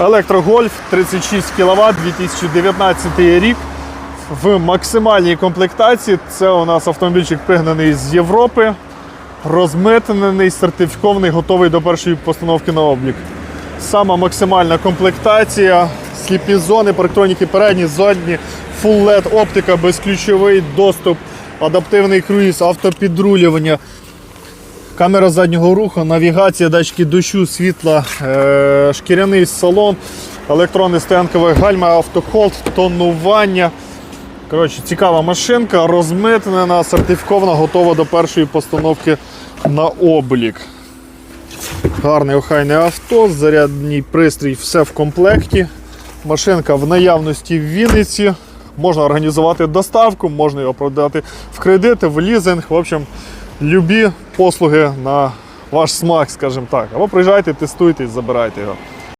Електрогольф 36 кВт, 2019 рік. В максимальній комплектації це у нас автомобільчик пригнаний з Європи, розмитнений, сертифікований, готовий до першої постановки на облік. Сама максимальна комплектація, сліпі зони, парктроніки передні, задні, LED оптика, безключовий доступ, адаптивний круїз, автопідрулювання, камера заднього руху, навігація, датчики дощу, світла, е- шкіряний салон, електронне стоянкове гальма, автохолд, тонування. Коротше, цікава машинка, розмитнена, сертифікована, готова до першої постановки на облік. Гарне охайне авто, зарядний пристрій, все в комплекті. Машинка в наявності в Вінниці. Можна організувати доставку, можна його продати в кредит, в лізинг. В общем, любі послуги на ваш смак, скажімо так. Або приїжджайте, тестуйте і забирайте його.